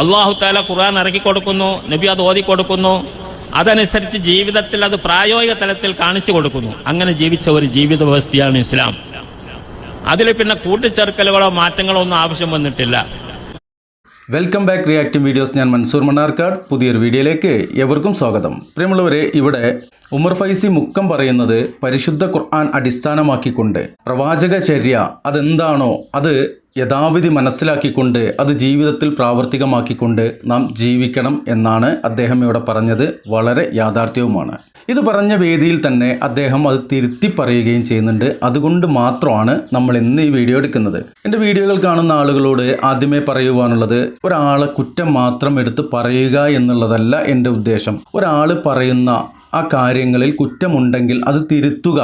അള്ളാഹു താല ഖുർആൻ ഇറക്കി കൊടുക്കുന്നു നബി അത് ഓതി കൊടുക്കുന്നു. അതനുസരിച്ച് ജീവിതത്തിൽ അത് പ്രായോഗിക തലത്തിൽ കാണിച്ചു കൊടുക്കുന്നു. അങ്ങനെ ജീവിച്ച ഒരു ജീവിത വ്യവസ്ഥയാണ് ഇസ്ലാം. അതിൽ പിന്നെ കൂട്ടിച്ചേർക്കലുകളോ മാറ്റങ്ങളോ ഒന്നും ആവശ്യം വന്നിട്ടില്ല. Welcome back reacting videos. ഞാൻ മൻസൂർ മണ്ണാർക്കാട്. പുതിയൊരു വീഡിയോയിലേക്ക് എവർക്കും സ്വാഗതം. പ്രിയമുള്ളവരെ ഇവിടെ ഉമർ ഫൈസി മുക്കം പറയുന്നത് പരിശുദ്ധ ഖുർആൻ അടിസ്ഥാനമാക്കിക്കൊണ്ട്. പ്രവാചക ചര്യ അതെന്താണോ അത് യഥാവിധി മനസ്സിലാക്കിക്കൊണ്ട് അത് ജീവിതത്തിൽ പ്രാവർത്തികമാക്കിക്കൊണ്ട് നാം ജീവിക്കണം എന്നാണ് അദ്ദേഹം ഇവിടെ പറഞ്ഞത്. വളരെ യാഥാർത്ഥ്യവുമാണ്. ഇത് പറഞ്ഞ വേദിയിൽ തന്നെ അദ്ദേഹം അത് തിരുത്തി പറയുകയും ചെയ്യുന്നുണ്ട്. അതുകൊണ്ട് മാത്രമാണ് നമ്മൾ ഇന്ന് ഈ വീഡിയോ എടുക്കുന്നത്. എന്റെ വീഡിയോകൾ കാണുന്ന ആളുകളോട് ആദ്യമേ പറയുവാനുള്ളത് ഒരാളെ കുറ്റം മാത്രം എടുത്ത് പറയുക എന്നുള്ളതല്ല എന്റെ ഉദ്ദേശം. ഒരാൾ പറയുന്ന ആ കാര്യങ്ങളിൽ കുറ്റമുണ്ടെങ്കിൽ അത് തിരുത്തുക.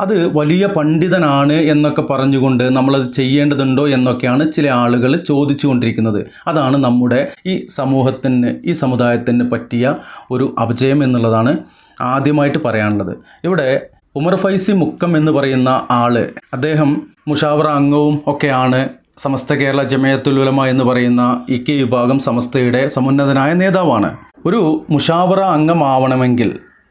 അത് വലിയ പണ്ഡിതനാണ് എന്നൊക്കെ പറഞ്ഞുകൊണ്ട് നമ്മളത് ചെയ്യേണ്ടതുണ്ടോ എന്നൊക്കെയാണ് ചില ആളുകൾ ചോദിച്ചുകൊണ്ടിരിക്കുന്നത്. അതാണ് നമ്മുടെ ഈ സമൂഹത്തിന് ഈ സമുദായത്തിന് പറ്റിയ ഒരു അപജയം എന്നുള്ളതാണ് ആദ്യമായിട്ട് പറയാനുള്ളത്. ഇവിടെ ഉമർ ഫൈസി മുക്കം എന്ന് പറയുന്ന ആൾ അദ്ദേഹം മുഷാവറ അംഗവും ഒക്കെയാണ്. സമസ്ത കേരള ജമയത്തുൽ ഉലമ എന്ന് പറയുന്ന ഇ കെ വിഭാഗം സമസ്തയുടെ സമുന്നതനായ നേതാവാണ്. ഒരു മുഷാവറ അംഗമാവണമെങ്കിൽ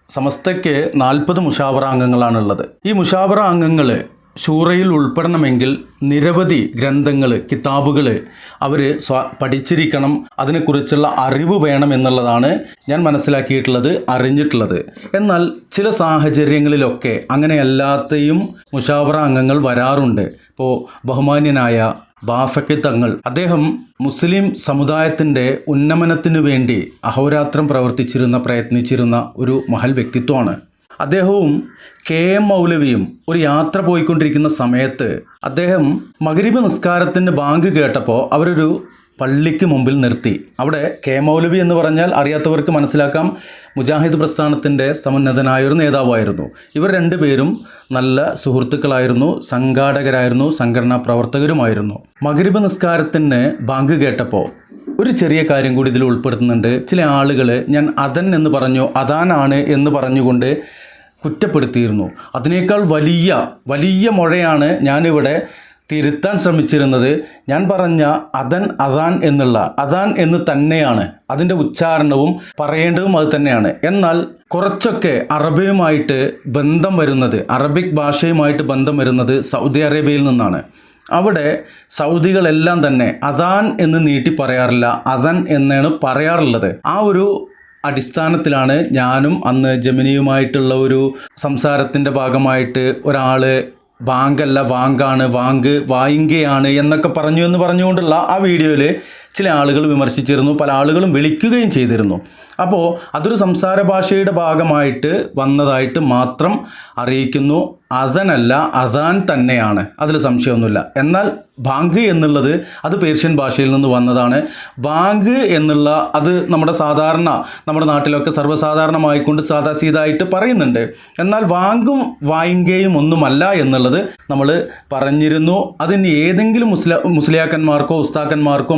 സമസ്തയ്ക്ക് നാൽപ്പത് മുഷാവറ അംഗങ്ങളാണുള്ളത് ഈ മുഷാവറ അംഗങ്ങൾ ഷൂറയിൽ ഉൾപ്പെടണമെങ്കിൽ നിരവധി ഗ്രന്ഥങ്ങൾ കിതാബുകൾ അവർ സ്വ പഠിച്ചിരിക്കണം. അതിനെക്കുറിച്ചുള്ള അറിവ് വേണം എന്നുള്ളതാണ് ഞാൻ മനസ്സിലാക്കിയിട്ടുള്ളത് അറിഞ്ഞിട്ടുള്ളത്. എന്നാൽ ചില സാഹചര്യങ്ങളിലൊക്കെ അങ്ങനെയല്ലാത്തയും മുഷാവറ അംഗങ്ങൾ വരാറുണ്ട്. ഇപ്പോൾ ബഹുമാന്യനായ ബാഫയ്ക്ക് തങ്ങൾ. അദ്ദേഹം മുസ്ലിം സമുദായത്തിന്റെ ഉന്നമനത്തിനു വേണ്ടി അഹോരാത്രം പ്രവർത്തിച്ചിരുന്ന പ്രയത്നിച്ചിരുന്ന ഒരു മഹൽ വ്യക്തിത്വമാണ്. അദ്ദേഹവും കെ. എം. മൗലവിയും ഒരു യാത്ര പോയിക്കൊണ്ടിരിക്കുന്ന സമയത്ത് അദ്ദേഹം മകരിബ് നിസ്കാരത്തിന്റെ ബാങ്ക് കേട്ടപ്പോൾ അവരൊരു പള്ളിക്ക് മുമ്പിൽ നിർത്തി. അവിടെ കെ. മൗലവി എന്ന് പറഞ്ഞാൽ അറിയാത്തവർക്ക് മനസ്സിലാക്കാം മുജാഹിദ് പ്രസ്ഥാനത്തിന്റെ സമുന്നതനായ ഒരു നേതാവായിരുന്നു. ഇവർ രണ്ടുപേരും നല്ല സുഹൃത്തുക്കളായിരുന്നു സംഘാടകരായിരുന്നു സംഘടനാ പ്രവർത്തകരുമായിരുന്നു. മകരിബ് നിസ്കാരത്തിന് ബാങ്ക് കേട്ടപ്പോൾ ഒരു ചെറിയ കാര്യം കൂടി ഇതിൽ ഉൾപ്പെടുത്തുന്നുണ്ട്. ചില ആളുകൾ ഞാൻ അതൻ എന്ന് പറഞ്ഞു അതാനാണ് എന്ന് പറഞ്ഞുകൊണ്ട് കുറ്റപ്പെടുത്തിയിരുന്നു. അതിനേക്കാൾ വലിയ വലിയ മുഴയാണ് ഞാനിവിടെ തിരുത്താൻ ശ്രമിച്ചിരുന്നത് ഞാൻ പറഞ്ഞ അതൻ അതാൻ എന്നുള്ള അതാൻ എന്ന് തന്നെയാണ്. അതിന്റെ ഉച്ചാരണവും പറയേണ്ടതും അത് തന്നെയാണ്. എന്നാൽ കുറച്ചൊക്കെ അറബിയുമായിട്ട് ബന്ധം വരുന്നത് അറബിക് ഭാഷയുമായിട്ട് ബന്ധം വരുന്നത് സൗദി അറേബ്യയിൽ നിന്നാണ്. അവിടെ സൗദികളെല്ലാം തന്നെ അതാൻ എന്ന് നീട്ടി പറയാറില്ല അതൻ എന്നാണ് പറയാറുള്ളത്. ആ ഒരു അടിസ്ഥാനത്തിലാണ് ഞാനും അന്ന് ജമിനിയുമായിട്ടുള്ള ഒരു സംസാരത്തിന്റെ ഭാഗമായിട്ട് ഒരാൾ ബാങ്കല്ല വാങ്കാണ് വാങ്ക് വായിങ്കയാണ് എന്നൊക്കെ പറഞ്ഞു എന്ന് പറഞ്ഞുകൊണ്ടുള്ള ആ വീഡിയോയിൽ ചില ആളുകൾ വിമർശിച്ചിരുന്നു പല ആളുകളും വിളിക്കുകയും ചെയ്തിരുന്നു. അപ്പോൾ അതൊരു സംസാര ഭാഷയുടെ ഭാഗമായിട്ട് വന്നതായിട്ട് മാത്രം അറിയിക്കുന്നു. അതനല്ല അതാൻ തന്നെയാണ്. അതിൽ സംശയമൊന്നുമില്ല. എന്നാൽ ബാങ്ക് എന്നുള്ളത് അത് പേർഷ്യൻ ഭാഷയിൽ നിന്ന് വന്നതാണ്. ബാങ്ക് എന്നുള്ള അത് നമ്മുടെ സാധാരണ നമ്മുടെ നാട്ടിലൊക്കെ സർവസാധാരണമായിക്കൊണ്ട് സാധാ സീതായിട്ട് പറയുന്നുണ്ട്. എന്നാൽ വാങ്കും വായിങ്കയും ഒന്നുമല്ല എന്നുള്ളത് നമ്മൾ പറഞ്ഞിരുന്നു. അതിന് ഏതെങ്കിലും മുസ്ല മുസ്ലിയാക്കന്മാർക്കോ ഉസ്താക്കന്മാർക്കോ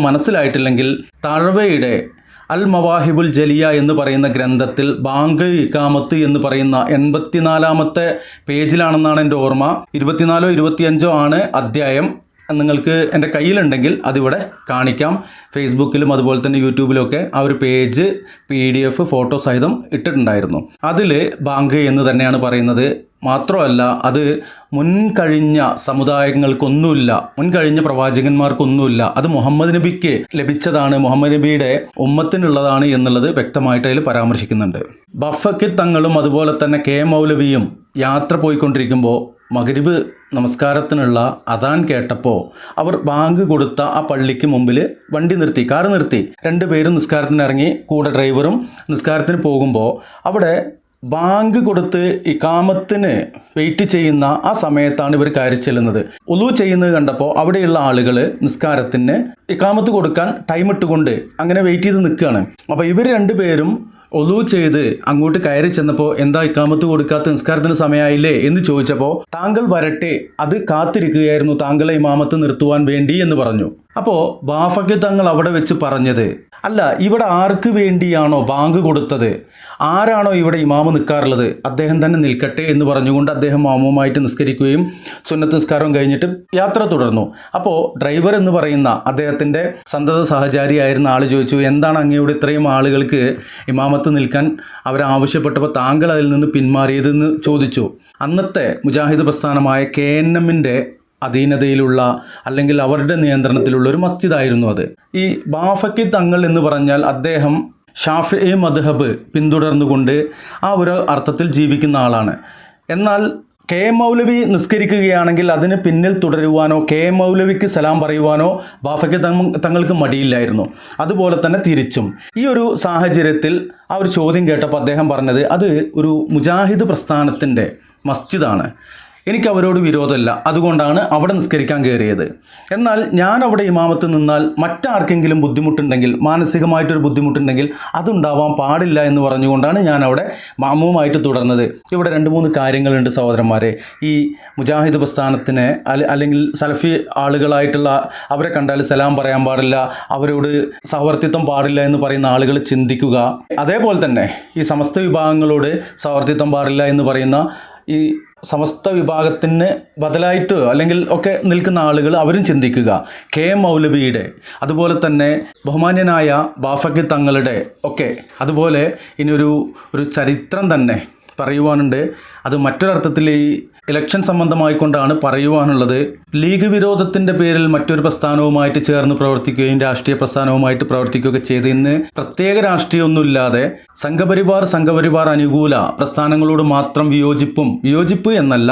മനസ്സിലായിട്ടില്ലെങ്കിൽ തഴവയുടെ അൽ മവാഹിബുൽ ജലിയ എന്ന് പറയുന്ന ഗ്രന്ഥത്തിൽ ബാങ്ക് ഇക്കാമത്ത് എന്ന് പറയുന്ന എൺപത്തിനാലാമത്തെ പേജിലാണെന്നാണ് എന്റെ ഓർമ്മ. ഇരുപത്തിനാലോ ഇരുപത്തിയഞ്ചോ ആണ് അധ്യായം. നിങ്ങൾക്ക് എന്റെ കയ്യിലുണ്ടെങ്കിൽ അതിവിടെ കാണിക്കാം. ഫേസ്ബുക്കിലും അതുപോലെ തന്നെ യൂട്യൂബിലൊക്കെ ആ ഒരു page P D F photo സഹിതം ഇട്ടിട്ടുണ്ടായിരുന്നു. അതിൽ ബാങ്ക് എന്ന് തന്നെയാണ് പറയുന്നത്. മാത്രമല്ല അത് മുൻകഴിഞ്ഞ സമുദായങ്ങൾക്കൊന്നുമില്ല മുൻകഴിഞ്ഞ പ്രവാചകന്മാർക്കൊന്നുമില്ല അത് മുഹമ്മദ് നബിക്ക് ലഭിച്ചതാണ് മുഹമ്മദ് നബിയുടെ ഉമ്മത്തിനുള്ളതാണ് എന്നുള്ളത് വ്യക്തമായിട്ട് അതിൽ പരാമർശിക്കുന്നുണ്ട്. ബഫക്ക് തങ്ങളും അതുപോലെ തന്നെ കെ മൗലവിയും യാത്ര പോയിക്കൊണ്ടിരിക്കുമ്പോൾ മകരിബ് നമസ്കാരത്തിനുള്ള അതാൻ കേട്ടപ്പോൾ അവർ ബാങ്ക് കൊടുത്ത ആ പള്ളിക്ക് മുമ്പിൽ വണ്ടി നിർത്തി കാർ നിർത്തി. രണ്ടുപേരും നിസ്കാരത്തിന് ഇറങ്ങി കൂടെ ഡ്രൈവറും നിസ്കാരത്തിന് പോകുമ്പോൾ അവിടെ ബാങ്ക് കൊടുത്ത് ഇക്കാമത്തിന് വെയിറ്റ് ചെയ്യുന്ന ആ സമയത്താണ് ഇവർ കയറി ചെല്ലുന്നത്. ഒലു ചെയ്യുന്നത് കണ്ടപ്പോൾ അവിടെയുള്ള ആളുകൾ നിസ്കാരത്തിന് ഇക്കാമത്ത് കൊടുക്കാൻ ടൈം ഇട്ടുകൊണ്ട് അങ്ങനെ വെയിറ്റ് ചെയ്ത് നിൽക്കുകയാണ് അപ്പോൾ ഇവർ രണ്ടുപേരും ഒലു ചെയ്ത് അങ്ങോട്ട് കയറി ചെന്നപ്പോൾ എന്താ ഇക്കാമത്ത് കൊടുക്കാത്ത നിസ്കാരത്തിന് സമയമായില്ലേ എന്ന് ചോദിച്ചപ്പോൾ താങ്കൾ വരട്ടെ അത് കാത്തിരിക്കുകയായിരുന്നു താങ്കളെ ഇമാമത്ത് നിർത്തുവാൻ വേണ്ടി എന്ന് പറഞ്ഞു. അപ്പോൾ ബാഫയ്ക്ക് തങ്ങൾ അവിടെ വെച്ച് പറഞ്ഞത് അല്ല ഇവിടെ ആർക്ക് വേണ്ടിയാണോ ബാങ്ക് കൊടുത്തത്? ആരാണോ ഇവിടെ ഇമാമ് നിൽക്കാറുള്ളത് അദ്ദേഹം തന്നെ നിൽക്കട്ടെ എന്ന് പറഞ്ഞുകൊണ്ട് അദ്ദേഹം മാമുമായിട്ട് നിസ്കരിക്കുകയും സുന്നത്ത് നിസ്കാരം കഴിഞ്ഞിട്ട് യാത്ര തുടർന്നു. അപ്പോൾ ഡ്രൈവർ എന്ന് പറയുന്ന അദ്ദേഹത്തിന്റെ സന്തത സഹചാരിയായിരുന്ന ആൾ ചോദിച്ചു എന്താണ് അങ്ങയോട് ഇത്രയും ആളുകൾക്ക് ഇമാമത്ത് നിൽക്കാൻ അവരാവശ്യപ്പെട്ടപ്പോൾ താങ്കൾ അതിൽ നിന്ന് പിന്മാറിയതെന്ന് ചോദിച്ചു? അന്നത്തെ മുജാഹിദ് പ്രസ്ഥാനമായ കെ എൻ എമ്മിന്റെ അധീനതയിലുള്ള അല്ലെങ്കിൽ അവരുടെ നിയന്ത്രണത്തിലുള്ള ഒരു മസ്ജിദായിരുന്നു അത്. ഈ ബാഫക്കി തങ്ങൾ എന്ന് പറഞ്ഞാൽ അദ്ദേഹം ഷാഫി മദ്ഹബ് പിന്തുടർന്നുകൊണ്ട് ആ ഒരു അർത്ഥത്തിൽ ജീവിക്കുന്ന ആളാണ്. എന്നാൽ കെ എം മൗലവി നിസ്കരിക്കുകയാണെങ്കിൽ അതിന് പിന്നിൽ തുടരുവാനോ കെ എം മൗലവിക്ക് സലാം പറയുവാനോ ബാഫയ്ക്ക് തങ്ങൾക്ക് മടിയില്ലായിരുന്നു. അതുപോലെ തന്നെ തിരിച്ചും. ഈ ഒരു സാഹചര്യത്തിൽ ആ ഒരു ചോദ്യം കേട്ടപ്പോൾ അദ്ദേഹം പറഞ്ഞത് അത് ഒരു മുജാഹിദ് പ്രസ്ഥാനത്തിന്റെ മസ്ജിദാണ്. എനിക്ക് അവരോട് വിരോധമില്ല. അതുകൊണ്ടാണ് അവിടെ നിസ്കരിക്കാൻ കയറിയത്. എന്നാൽ ഞാൻ അവിടെ ഇമാമത്ത് നിന്നാൽ മറ്റാർക്കെങ്കിലും ബുദ്ധിമുട്ടുണ്ടെങ്കിൽ മാനസികമായിട്ടൊരു ബുദ്ധിമുട്ടുണ്ടെങ്കിൽ അതുണ്ടാവാൻ പാടില്ല എന്ന് പറഞ്ഞുകൊണ്ടാണ് ഞാൻ അവിടെ മാമുമായിട്ട് തുടർന്നത്. ഇവിടെ രണ്ട് മൂന്ന് കാര്യങ്ങളുണ്ട് സഹോദരന്മാരെ. ഈ മുജാഹിദ് പ്രസ്ഥാനത്തിന് അല്ല- അല്ലെങ്കിൽ സലഫി ആളുകളായിട്ടുള്ള അവരെ കണ്ടാൽ സലാം പറയാൻ പാടില്ല അവരോട് സഹവർത്തിത്വം പാടില്ല എന്ന് പറയുന്ന ആളുകൾ ചിന്തിക്കുക. അതേപോലെ തന്നെ ഈ സമസ്ത വിഭാഗങ്ങളോട് സഹവർത്തിത്വം പാടില്ല എന്ന് പറയുന്ന ഈ സമസ്ത വിഭാഗത്തിന് ബദലായിട്ട് അല്ലെങ്കിൽ ഒക്കെ നിൽക്കുന്ന ആളുകൾ അവരും ചിന്തിക്കുക. കെ. എം. മൗലവിയുടെ അതുപോലെ തന്നെ ബഹുമാന്യനായ ബാഫക്കി തങ്ങളുടെ ഒക്കെ അതുപോലെ ഇനിയൊരു ഒരു ചരിത്രം തന്നെ പറയുവാനുണ്ട്. അത് മറ്റൊരർത്ഥത്തിൽ ഈ ഇലക്ഷൻ സംബന്ധമായിക്കൊണ്ടാണ് പറയുവാനുള്ളത്. ലീഗ് വിരോധത്തിന്റെ പേരിൽ മറ്റൊരു പ്രസ്ഥാനവുമായിട്ട് ചേർന്ന് പ്രവർത്തിക്കുകയും രാഷ്ട്രീയ പ്രസ്ഥാനവുമായിട്ട് പ്രവർത്തിക്കുകയൊക്കെ ചെയ്ത് ഇന്ന് പ്രത്യേക രാഷ്ട്രീയമൊന്നുമില്ലാതെ സംഘപരിവാർ സംഘപരിവാർ അനുകൂല പ്രസ്ഥാനങ്ങളോട് മാത്രം വിയോജിപ്പും വിയോജിപ്പ് എന്നല്ല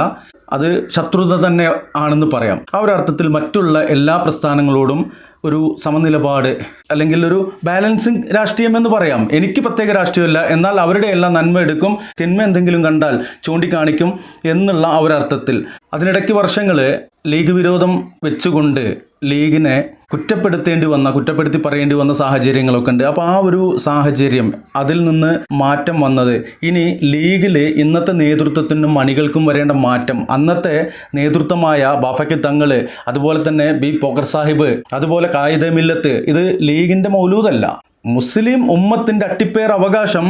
അത് ശത്രുത തന്നെ ആണെന്ന് പറയാം. ആ ഒരർത്ഥത്തിൽ മറ്റുള്ള എല്ലാ പ്രസ്ഥാനങ്ങളോടും ഒരു സമനിലപാട് അല്ലെങ്കിൽ ഒരു ബാലൻസിങ് രാഷ്ട്രീയം എന്ന് പറയാം. എനിക്ക് പ്രത്യേക രാഷ്ട്രീയമല്ല. എന്നാൽ അവരുടെ എല്ലാം നന്മ എടുക്കും. തിന്മ എന്തെങ്കിലും കണ്ടാൽ ചൂണ്ടിക്കാണിക്കും എന്നുള്ള ആ അർത്ഥത്തിൽ. അതിനിടയ്ക്ക് വർഷങ്ങൾ ലീഗ് വിരോധം വെച്ചുകൊണ്ട് ലീഗിനെ കുറ്റപ്പെടുത്തേണ്ടി വന്ന കുറ്റപ്പെടുത്തി പറയേണ്ടി വന്ന സാഹചര്യങ്ങളൊക്കെ ഉണ്ട്. അപ്പോൾ ആ ഒരു സാഹചര്യം അതിൽ നിന്ന് മാറ്റം വന്നത്. ഇനി ലീഗിൽ ഇന്നത്തെ നേതൃത്വത്തിനും മണികൾക്കും വരേണ്ട മാറ്റം. അന്നത്തെ നേതൃത്വമായ ബാഫയ്ക്ക് തങ്ങൾ അതുപോലെ തന്നെ ബി പോക്കർ സാഹിബ് അതുപോലെ കായിദ മില്ലത്ത് ഇത് ലീഗിന്റെ മൗലൂദല്ല. മുസ്ലിം ഉമ്മത്തിന്റെ അട്ടിപ്പേർ അവകാശം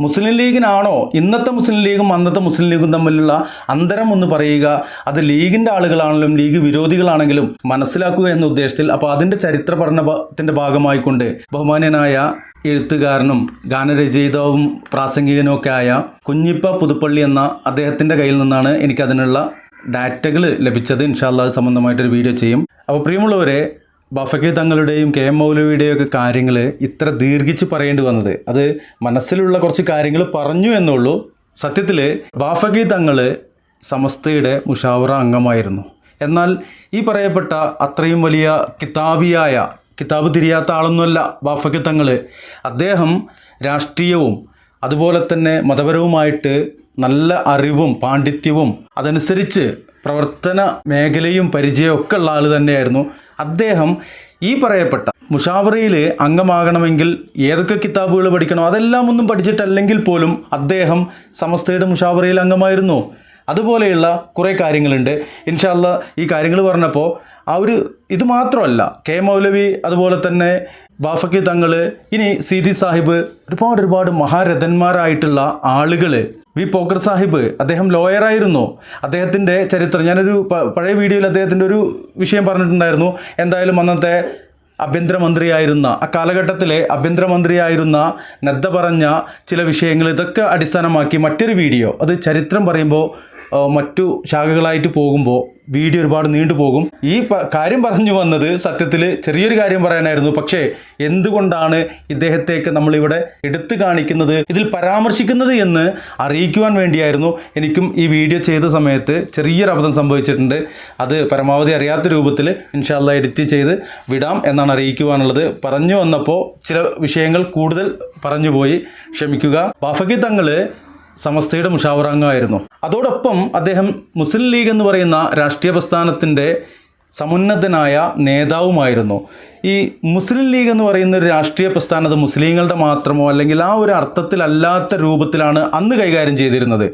മുസ്ലിം ലീഗിനാണോ? ഇന്നത്തെ മുസ്ലിം ലീഗും അന്നത്തെ മുസ്ലിം ലീഗും തമ്മിലുള്ള അന്തരം എന്ന് പറയുക അത് ലീഗിന്റെ ആളുകളാണെങ്കിലും ലീഗ് വിരോധികളാണെങ്കിലും മനസ്സിലാക്കുക എന്ന ഉദ്ദേശത്തിൽ അപ്പോൾ അതിന്റെ ചരിത്ര പഠനത്തിന്റെ ഭാഗമായിക്കൊണ്ട് ബഹുമാന്യനായ എഴുത്തുകാരനും ഗാനരചയിതാവും പ്രാസംഗികനുമൊക്കെ ആയ കുഞ്ഞിപ്പ പുതുപ്പള്ളി എന്ന അദ്ദേഹത്തിന്റെ കയ്യിൽ നിന്നാണ് എനിക്കതിനുള്ള ഡാറ്റകൾ ലഭിച്ചത്. ഇൻഷാല്ല അത് സംബന്ധമായിട്ടൊരു വീഡിയോ ചെയ്യും. അപ്പോൾ പ്രിയമുള്ളവരെ ബഫക്കെ തങ്ങളുടെയും കെ എം മൗലവിയുടെയും ഒക്കെ കാര്യങ്ങൾ ഇത്ര ദീർഘിച്ച് പറയേണ്ടി വന്നത്. അത് മനസ്സിലുള്ള കുറച്ച് കാര്യങ്ങൾ പറഞ്ഞു എന്നുള്ളൂ. സത്യത്തിൽ ബാഫക്കി തങ്ങൾ സമസ്തയുടെ മുഷാവറ അംഗമായിരുന്നു. എന്നാൽ ഈ പറയപ്പെട്ട അത്രയും വലിയ കിതാബിയായ കിതാബ് തിരിയാത്ത ആളൊന്നുമല്ല ബാഫക്കി തങ്ങൾ അദ്ദേഹം രാഷ്ട്രീയവും അതുപോലെ തന്നെ മതപരവുമായിട്ട് നല്ല അറിവും പാണ്ഡിത്യവും അതനുസരിച്ച് പ്രവർത്തന മേഖലയും പരിചയമൊക്കെ ഉള്ള ആൾ തന്നെയായിരുന്നു. അദ്ദേഹം ഈ പറയപ്പെട്ട മുഷാവറയിൽ അംഗമാകണമെങ്കിൽ ഏതൊക്കെ കിതാബുകൾ പഠിക്കണോ അതെല്ലാം ഒന്നും പഠിച്ചിട്ടല്ലെങ്കിൽ പോലും അദ്ദേഹം സമസ്തയുടെ മുഷാവറയിൽ അംഗമായിരുന്നു. അതുപോലെയുള്ള കുറേ കാര്യങ്ങളുണ്ട്. ഇൻഷാല്ല ഈ കാര്യങ്ങൾ പറഞ്ഞപ്പോൾ ആ ഒരു ഇത് മാത്രമല്ല കെ മൗലവി അതുപോലെ തന്നെ ബാഫക്കി തങ്ങൾ ഇനി സീതി സാഹിബ് ഒരുപാട് ഒരുപാട് മഹാരഥന്മാരായിട്ടുള്ള ആളുകൾ വി പോക്കർ സാഹിബ് അദ്ദേഹം ലോയറായിരുന്നു അദ്ദേഹത്തിന്റെ ചരിത്രം ഞാനൊരു പഴയ വീഡിയോയിൽ അദ്ദേഹത്തിന്റെ ഒരു വിഷയം പറഞ്ഞിട്ടുണ്ടായിരുന്നു. എന്തായാലും അന്നത്തെ ആഭ്യന്തരമന്ത്രിയായിരുന്ന ആ കാലഘട്ടത്തിലെ ആഭ്യന്തരമന്ത്രിയായിരുന്ന നദ്ദ പറഞ്ഞ ചില വിഷയങ്ങൾ ഇതൊക്കെ അടിസ്ഥാനമാക്കി മറ്റൊരു വീഡിയോ. അത് ചരിത്രം പറയുമ്പോൾ മറ്റു ശാഖകളായിട്ട് പോകുമ്പോൾ വീഡിയോ ഒരുപാട് നീണ്ടുപോകും ഈ കാര്യം പറഞ്ഞു വന്നത് സത്യത്തിൽ ചെറിയൊരു കാര്യം പറയാനായിരുന്നു. പക്ഷേ എന്തുകൊണ്ടാണ് ഇദ്ദേഹത്തേക്ക് നമ്മളിവിടെ എടുത്തു കാണിക്കുന്നത് ഇതിൽ പരാമർശിക്കുന്നത് എന്ന് അറിയിക്കുവാൻ വേണ്ടിയായിരുന്നു. എനിക്കും ഈ വീഡിയോ ചെയ്ത സമയത്ത് ചെറിയൊരു അബദ്ധം സംഭവിച്ചിട്ടുണ്ട്. അത് പരമാവധി അറിയാത്ത രൂപത്തിൽ ഇൻഷാല്ല എഡിറ്റ് ചെയ്ത് വിടാം എന്നാണ് അറിയിക്കുവാനുള്ളത്. പറഞ്ഞു വന്നപ്പോൾ ചില വിഷയങ്ങൾ കൂടുതൽ പറഞ്ഞുപോയി ക്ഷമിക്കുക. ബാഫക്കി തങ്ങൾ സമസ്തയുടെ മുഷാവറാംഗമായിരുന്നു. അതോടൊപ്പം അദ്ദേഹം മുസ്ലിം ലീഗ് എന്ന് പറയുന്ന രാഷ്ട്രീയ പ്രസ്ഥാനത്തിന്റെ സമുന്നതനായ നേതാവുമായിരുന്നു. ഈ മുസ്ലിം ലീഗ് എന്ന് പറയുന്ന ഒരു രാഷ്ട്രീയ പ്രസ്ഥാനം അത് മുസ്ലിങ്ങളുടെ മാത്രമോ അല്ലെങ്കിൽ ആ ഒരു അർത്ഥത്തിലല്ലാത്ത രൂപത്തിലാണ് അന്ന് കൈകാര്യം ചെയ്തിരുന്നത്.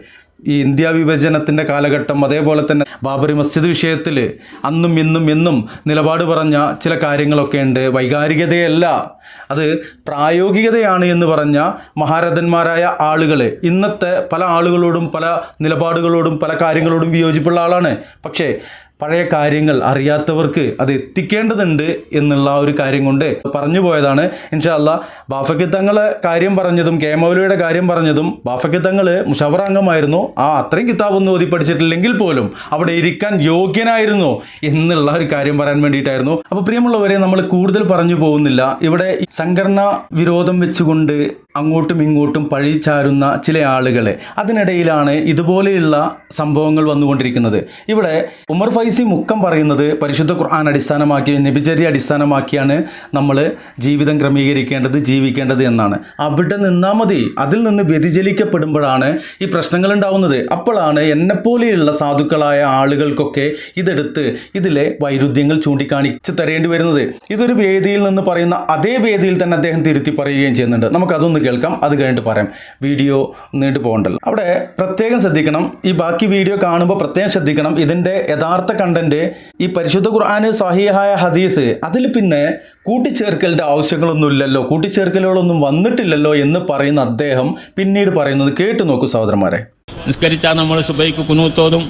ഈ ഇന്ത്യ വിഭജനത്തിന്റെ കാലഘട്ടം അതേപോലെ തന്നെ ബാബറി മസ്ജിദ് വിഷയത്തിൽ അന്നും ഇന്നും എന്നും നിലപാട് പറഞ്ഞ ചില കാര്യങ്ങളൊക്കെ ഉണ്ട്. വൈകാരികതയല്ല. അത് പ്രായോഗികതയാണ് എന്ന് പറഞ്ഞ മഹാരഥന്മാരായ ആളുകൾ. ഇന്നത്തെ പല ആളുകളോടും പല നിലപാടുകളോടും പല കാര്യങ്ങളോടും വിയോജിപ്പുള്ള ആളാണ്. പക്ഷേ പഴയ കാര്യങ്ങൾ അറിയാത്തവർക്ക് അത് എത്തിക്കേണ്ടതുണ്ട് എന്നുള്ള ഒരു കാര്യം കൊണ്ട് പറഞ്ഞു പോയതാണ്. ഇൻഷാല്ല ബാഫക്കി തങ്ങളെ കാര്യം പറഞ്ഞതും കെ മൗലിയുടെ കാര്യം പറഞ്ഞതും ബാഫക്കി തങ്ങൾ മുഷവറ അംഗമായിരുന്നു. ആ അത്രയും കിതാബൊന്നും ഓതി പഠിച്ചിട്ടില്ലെങ്കിൽ പോലും അവിടെ ഇരിക്കാൻ യോഗ്യനായിരുന്നു എന്നുള്ള ഒരു കാര്യം പറയാൻ വേണ്ടിയിട്ടായിരുന്നു. അപ്പോൾ പ്രിയമുള്ളവരെ നമ്മൾ കൂടുതൽ പറഞ്ഞു പോകുന്നില്ല. ഇവിടെ സംഘടന വിരോധം വെച്ചുകൊണ്ട് അങ്ങോട്ടും ഇങ്ങോട്ടും പഴിച്ചാരുന്ന ചില ആളുകളെ അതിനിടയിലാണ് ഇതുപോലെയുള്ള സംഭവങ്ങൾ വന്നുകൊണ്ടിരിക്കുന്നത്. ഇവിടെ ഉമർ ഫൈസി മുക്കം പറയുന്നത് പരിശുദ്ധ ഖുർആൻ അടിസ്ഥാനമാക്കി നബിചര്യ അടിസ്ഥാനമാക്കിയാണ് നമ്മൾ ജീവിതം ക്രമീകരിക്കേണ്ടത് ജീവിക്കേണ്ടത് എന്നാണ്. അവിടെ നിന്നാൽ മതി. അതിൽ നിന്ന് വ്യതിചലിക്കപ്പെടുമ്പോഴാണ് ഈ പ്രശ്നങ്ങൾ ഉണ്ടാവുന്നത്. അപ്പോഴാണ് എന്നെപ്പോലെയുള്ള സാധുക്കളായ ആളുകൾക്കൊക്കെ ഇതെടുത്ത് ഇതിലെ വൈരുദ്ധ്യങ്ങൾ ചൂണ്ടിക്കാണിച്ച് തരേണ്ടി വരുന്നത്. ഇതൊരു വേദിയിൽ നിന്ന് പറയുന്ന അതേ വേദിയിൽ തന്നെ അദ്ദേഹം തിരുത്തി പറയുകയും ചെയ്യുന്നുണ്ട്. നമുക്കതൊന്ന് കേൾക്കാം. അത് കഴിഞ്ഞിട്ട് പറയാം. വീഡിയോ നീണ്ടു പോകണ്ടല്ലോ അവിടെ പ്രത്യേകം ശ്രദ്ധിക്കണം. ഈ ബാക്കി വീഡിയോ കാണുമ്പോൾ പ്രത്യേകം ശ്രദ്ധിക്കണം. ഇതിന്റെ യഥാർത്ഥ കണ്ടന്റ് ഈ പരിശുദ്ധ ഖുർആാന് സഹിഹായ ഹദീസ് അതിൽ പിന്നെ കൂട്ടിച്ചേർക്കലിന്റെ ആവശ്യങ്ങളൊന്നുമില്ലല്ലോ കൂട്ടിച്ചേർക്കലുകളൊന്നും വന്നിട്ടില്ലല്ലോ എന്ന് പറയുന്ന അദ്ദേഹം പിന്നീട് പറയുന്നത് കേട്ടു നോക്കൂ സഹോദരന്മാരെ. നിസ്കരിച്ചാൽ നമ്മൾ സുബൈക്ക് കുനൂത്തോതും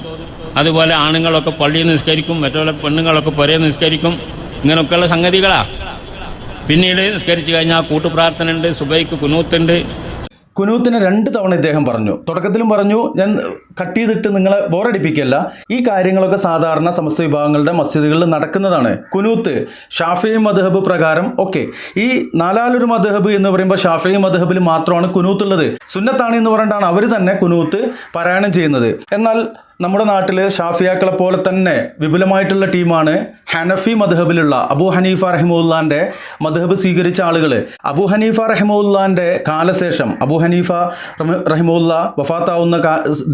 അതുപോലെ ആണുങ്ങളൊക്കെ പള്ളിയിൽ നിസ്കരിക്കും മറ്റുള്ള പെണ്ണുങ്ങളൊക്കെ പുരയെ നിസ്കരിക്കും. ഇങ്ങനെയൊക്കെയുള്ള സംഗതികളാ. പിന്നീട് നിസ്കരിച്ചു കഴിഞ്ഞാൽ കൂട്ടുപ്രാർത്ഥന ഉണ്ട് സുബൈക്ക് കുനൂത്തുണ്ട്. കുനൂത്തിനെ രണ്ട് തവണ ഇദ്ദേഹം പറഞ്ഞു. തുടക്കത്തിലും പറഞ്ഞു ഞാൻ കട്ട് ചെയ്തിട്ട് നിങ്ങളെ ബോറടിപ്പിക്കല്ല ഈ കാര്യങ്ങളൊക്കെ സാധാരണ സമസ്ത വിഭാഗങ്ങളുടെ മസ്ജിദുകളിൽ നടക്കുന്നതാണ്. കുനൂത്ത് ഷാഫി മദ്ഹബ് പ്രകാരം ഓക്കെ ഈ നാലാലൊരു മദ്ഹബ് എന്ന് പറയുമ്പോൾ ഷാഫി മദ്ഹബിൽ മാത്രമാണ് കുനൂത്തുള്ളത്. സുന്നത്താണ് എന്ന് പറഞ്ഞിട്ടാണ് അവർ തന്നെ കുനൂത്ത് പാരായണം ചെയ്യുന്നത്. എന്നാൽ നമ്മുടെ നാട്ടിൽ ഷാഫിയാക്കളെ പോലെ തന്നെ വിപുലമായിട്ടുള്ള ടീമാണ് ഹനഫി മദ്ഹബിലുള്ള അബു ഹനീഫ റഹിമുല്ലാന്റെ മദ്ഹബ് സ്വീകരിച്ച ആളുകൾ അബു ഹനീഫ റഹിമുല്ലാന്റെ കാലശേഷം അബു ഹനീഫ റഹ്മ- റഹിമുല്ല വഫാത്താവുന്ന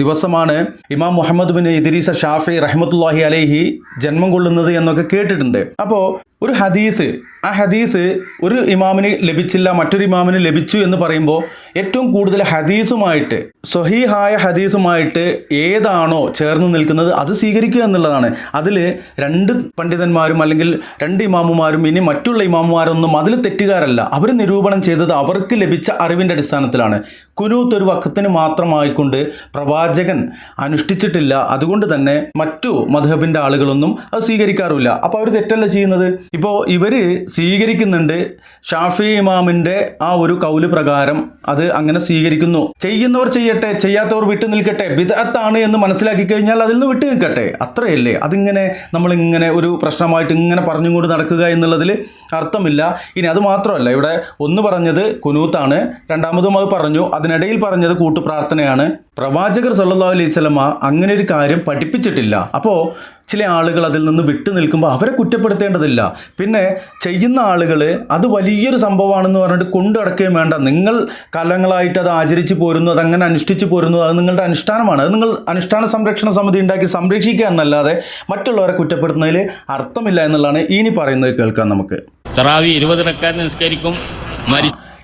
ദിവസമാണ് ഇമാം മുഹമ്മദ് ബിൻ ഇദ്രീസ ഷാഫി റഹ്മത്തുല്ലാഹി അലൈഹി ജന്മം കൊള്ളുന്നത് എന്നൊക്കെ കേട്ടിട്ടുണ്ട്. അപ്പോൾ ഒരു ഹദീസ് ആ ഹദീസ് ഒരു ഇമാമിന് ലഭിച്ചില്ല മറ്റൊരു ഇമാമിന് ലഭിച്ചു എന്ന് പറയുമ്പോൾ ഏറ്റവും കൂടുതൽ ഹദീസുമായിട്ട് സ്വഹീഹായ ഹദീസുമായിട്ട് ഏതാണോ ചേർന്ന് നിൽക്കുന്നത് അത് സ്വീകരിക്കുക എന്നുള്ളതാണ്. അതിൽ രണ്ട് പണ്ഡിതന്മാരും അല്ലെങ്കിൽ രണ്ട് ഇമാമുമാരും ഇനി മറ്റുള്ള ഇമാമുമാരൊന്നും അതിൽ തെറ്റുകാരല്ല. അവർ നിരൂപണം ചെയ്തത് അവർക്ക് ലഭിച്ച അറിവിന്റെ അടിസ്ഥാനത്തിലാണ്. കുനൂത്ത് ഒരു വക്കത്തിന് മാത്രമായിക്കൊണ്ട് പ്രവാചകൻ അനുഷ്ഠിച്ചിട്ടില്ല. അതുകൊണ്ട് തന്നെ മറ്റു മധബിന്റെ ആളുകളൊന്നും അത് സ്വീകരിക്കാറില്ല അപ്പോൾ അവർ തെറ്റല്ല ചെയ്യുന്നത്? ഇപ്പോൾ ഇവർ സ്വീകരിക്കുന്നുണ്ട്. ഷാഫി ഇമാമിന്റെ ആ ഒരു കൗൽ പ്രകാരം അത് അങ്ങനെ സ്വീകരിക്കുന്നു. ചെയ്യുന്നവർ ചെയ്യട്ടെ ചെയ്യാത്തവർ വിട്ടു നിൽക്കട്ടെ വിദഗ്ധാണ് എന്ന് മനസ്സിലാക്കി കഴിഞ്ഞാൽ അതിൽ നിന്ന് വിട്ടു നിൽക്കട്ടെ. അത്രയല്ലേ? അതിങ്ങനെ നമ്മളിങ്ങനെ ഒരു പ്രശ്നമായിട്ട് ഇങ്ങനെ പറഞ്ഞുകൊണ്ട് നടക്കുക എന്നുള്ളതിൽ അർത്ഥമില്ല. ഇനി അത് മാത്രമല്ല ഇവിടെ ഒന്ന് പറഞ്ഞത് കുനൂത്താണ് രണ്ടാമതും അത് പറഞ്ഞു. അതിനിടയിൽ പറഞ്ഞത് കൂട്ടുപ്രാർത്ഥനയാണ്. പ്രവാചകർ സല്ലാ അലൈഹി സ്വലമ അങ്ങനെ ഒരു കാര്യം പഠിപ്പിച്ചിട്ടില്ല. അപ്പോൾ ചില ആളുകൾ അതിൽ നിന്ന് വിട്ടു നിൽക്കുമ്പോൾ അവരെ കുറ്റപ്പെടുത്തേണ്ടതില്ല. പിന്നെ ചെയ്യുന്ന ആളുകൾ അത് വലിയൊരു സംഭവമാണെന്ന് പറഞ്ഞിട്ട് കൊണ്ടു നടക്കുകയും വേണ്ട. നിങ്ങൾ കാലങ്ങളായിട്ട് അത് ആചരിച്ചു പോരുന്നു അതങ്ങനെ അനുഷ്ഠിച്ചു പോരുന്നു അത് നിങ്ങളുടെ അനുഷ്ഠാനമാണ്. അത് നിങ്ങൾ അനുഷ്ഠാന സമിതി ഉണ്ടാക്കി സംരക്ഷിക്കുക എന്നല്ലാതെ മറ്റുള്ളവരെ കുറ്റപ്പെടുത്തുന്നതിൽ അർത്ഥമില്ല എന്നുള്ളതാണ് ഇനി പറയുന്നത് കേൾക്കാം നമുക്ക്. തറാവി ഇരുപത് റക്കാത്ത് നിസ്കരിക്കും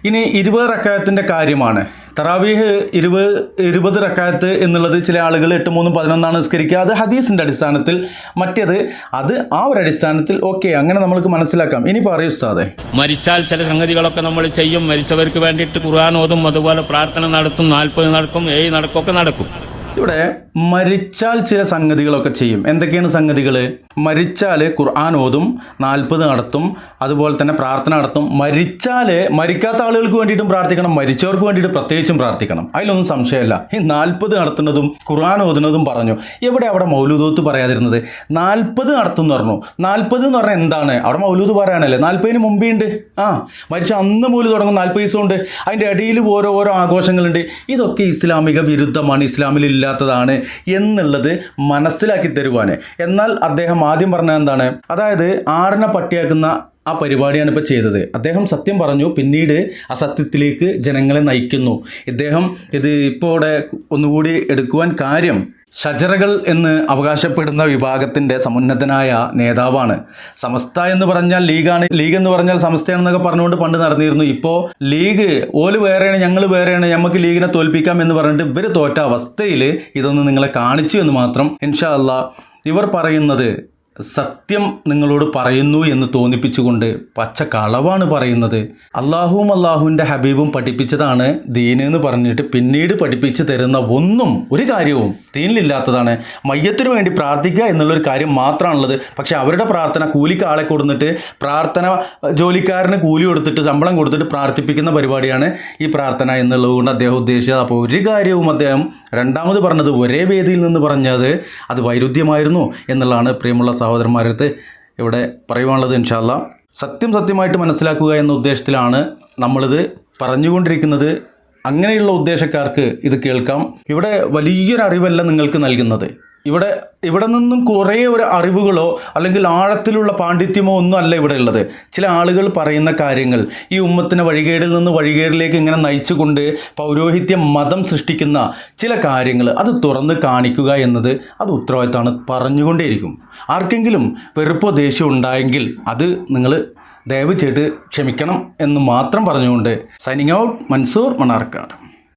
ഇനി ഇരുപത് റക്കായത്തിന്റെ കാര്യമാണ്. തറാവീഹ് ഇരുപത് ഇരുപത് റക്കായത്ത് എന്നുള്ളത് ചില ആളുകൾ എട്ട് മൂന്നും പതിനൊന്നാണ് നിസ്കരിക്കുക. അത് ഹദീസിന്റെ അടിസ്ഥാനത്തിൽ മറ്റേത് അത് ആ ഒരു അടിസ്ഥാനത്തിൽ ഓക്കെ അങ്ങനെ നമ്മൾക്ക് മനസ്സിലാക്കാം. ഇനി പറയൂ ഉസ്താദെ. മരിച്ചാൽ ചില സംഗതികളൊക്കെ നമ്മൾ ചെയ്യും. മരിച്ചവർക്ക് വേണ്ടിയിട്ട് ഖുർആൻ ഓതും അതുപോലെ പ്രാർത്ഥന നടത്തും നാൽപ്പത് നടക്കും ഏഴ് നടക്കും ഒക്കെ നടക്കും. ഇവിടെ മരിച്ചാൽ ചില സംഗതികളൊക്കെ ചെയ്യും. എന്തൊക്കെയാണ് സംഗതികൾ മരിച്ചാൽ ഖുർആൻ ഓതും നാൽപ്പത് നടത്തും അതുപോലെ തന്നെ പ്രാർത്ഥന നടത്തും. മരിച്ചാൽ മരിക്കാത്ത ആളുകൾക്ക് വേണ്ടിയിട്ടും പ്രാർത്ഥിക്കണം മരിച്ചവർക്ക് വേണ്ടിയിട്ട് പ്രത്യേകിച്ചും പ്രാർത്ഥിക്കണം. അതിലൊന്നും സംശയമില്ല. ഈ നാൽപ്പത് നടത്തുന്നതും ഖുർആൻ ഓതുന്നതും പറഞ്ഞു. എവിടെ അവിടെ മൗലൂദോത്ത് പറയാതിരുന്നത്? നാൽപ്പത് നടത്തും എന്ന് പറഞ്ഞു. നാൽപ്പത് എന്ന് പറഞ്ഞാൽ എന്താണ്? അവിടെ മൗലൂദ് പറയാനല്ലേ നാൽപ്പതിന് മുമ്പേ ഉണ്ട് ആ മരിച്ച അന്ന് മൂൽ തുടങ്ങും നാൽപ്പത് ദിവസമുണ്ട്. അതിന്റെ ഇടയിൽ ഓരോ ഓരോ ആഘോഷങ്ങളുണ്ട്. ഇതൊക്കെ ഇസ്ലാമിക വിരുദ്ധമാണ്. ഇസ്ലാമിൽ ഇല്ലാത്തതാണ് എന്നുള്ളത് മനസ്സിലാക്കി തരുവാന്. എന്നാൽ അദ്ദേഹം ആദ്യം പറഞ്ഞ എന്താണ്? അതായത് ആറിനെ പട്ടിയാക്കുന്ന ആ പരിപാടിയാണ് ഇപ്പോൾ ചെയ്തത്. അദ്ദേഹം സത്യം പറഞ്ഞു പിന്നീട് അസത്യത്തിലേക്ക് ജനങ്ങളെ നയിക്കുന്നു. ഇദ്ദേഹം ഇത് ഇപ്പോൾ ഇവിടെ ഒന്നുകൂടി എടുക്കുവാൻ കാര്യം ഷജറകൾ എന്ന് അവകാശപ്പെടുന്ന വിഭാഗത്തിന്റെ സമുന്നതനായ നേതാവാണ്. സമസ്ത എന്ന് പറഞ്ഞാൽ ലീഗാണ്. ലീഗ് എന്ന് പറഞ്ഞാൽ സമസ്തയാണെന്നൊക്കെ പറഞ്ഞുകൊണ്ട് പണ്ട് നടന്നിരുന്നു. ഇപ്പോൾ ലീഗ് ഓൽ വേറെയാണ് ഞങ്ങൾ വേറെയാണ് നമുക്ക് ലീഗിനെ തോൽപ്പിക്കാം എന്ന് പറഞ്ഞിട്ട് ഇവർ തോറ്റ അവസ്ഥയിൽ ഇതൊന്ന് നിങ്ങളെ കാണിച്ചു എന്ന് മാത്രം ഇൻഷാ അല്ലാ ഇവർ പറയുന്നത് സത്യം നിങ്ങളോട് പറയുന്നു എന്ന് തോന്നിപ്പിച്ചുകൊണ്ട് പച്ച കളവാണ് പറയുന്നത്. അള്ളാഹുവും അള്ളാഹുവിന്റെ ഹബീബും പഠിപ്പിച്ചതാണ് ദീന് എന്ന് പറഞ്ഞിട്ട് പിന്നീട് പഠിപ്പിച്ച് തരുന്ന ഒന്നും ഒരു കാര്യവും ദീനിലില്ലാത്തതാണ്. മയ്യത്തിനു വേണ്ടി പ്രാർത്ഥിക്കുക എന്നുള്ളൊരു കാര്യം മാത്രമാണുള്ളത്. പക്ഷേ അവരുടെ പ്രാർത്ഥന കൂലിക്ക് ആളെ കൊടുത്തിട്ട് പ്രാർത്ഥന ജോലിക്കാരന് കൂലി കൊടുത്തിട്ട് ശമ്പളം കൊടുത്തിട്ട് പ്രാർത്ഥിപ്പിക്കുന്ന പരിപാടിയാണ് ഈ പ്രാർത്ഥന എന്നുള്ളത് കൊണ്ട് അദ്ദേഹം ഉദ്ദേശിച്ചത്. അപ്പോൾ ഒരു കാര്യവും അദ്ദേഹം രണ്ടാമത് പറഞ്ഞത് ഒരേ വേദിയിൽ നിന്ന് പറഞ്ഞത് അത് വൈരുദ്ധ്യമായിരുന്നു എന്നുള്ളതാണ് പ്രിയമുള്ള സഹോദരന്മാരടുത്ത് ഇവിടെ പറയുവാനുള്ളത് ഇൻഷാല്ല സത്യം സത്യമായിട്ട് മനസ്സിലാക്കുക എന്ന ഉദ്ദേശത്തിലാണ് നമ്മളിത് പറഞ്ഞുകൊണ്ടിരിക്കുന്നത്. അങ്ങനെയുള്ള ഉദ്ദേശക്കാർക്ക് ഇത് കേൾക്കാം. ഇവിടെ വലിയൊരു അറിവല്ല നിങ്ങൾക്ക് നൽകുന്നത്. ഇവിടെ ഇവിടെ നിന്നും കുറേ ഒരു അറിവുകളോ അല്ലെങ്കിൽ ആഴത്തിലുള്ള പാണ്ഡിത്യമോ ഒന്നും അല്ല ഇവിടെ ഉള്ളത്. ചില ആളുകൾ പറയുന്ന കാര്യങ്ങൾ ഈ ഉമ്മത്തിനെ വഴികേടിൽ നിന്ന് വഴികേടിലേക്ക് ഇങ്ങനെ നയിച്ചുകൊണ്ട് പൗരോഹിത്യ മതം സൃഷ്ടിക്കുന്ന ചില കാര്യങ്ങൾ അത് തുറന്ന് കാണിക്കുക എന്നത് അത് ഉത്തരവാദിത്തമാണ് പറഞ്ഞുകൊണ്ടേയിരിക്കും. ആർക്കെങ്കിലും വെറുപ്പോ ദേഷ്യം ഉണ്ടായെങ്കിൽ അത് നിങ്ങൾ ദയവ് ചെയ്ത് ക്ഷമിക്കണം എന്ന് മാത്രം പറഞ്ഞുകൊണ്ട് സൈനിങ് ഔട്ട് മൻസൂർ മണാർക്കാട്.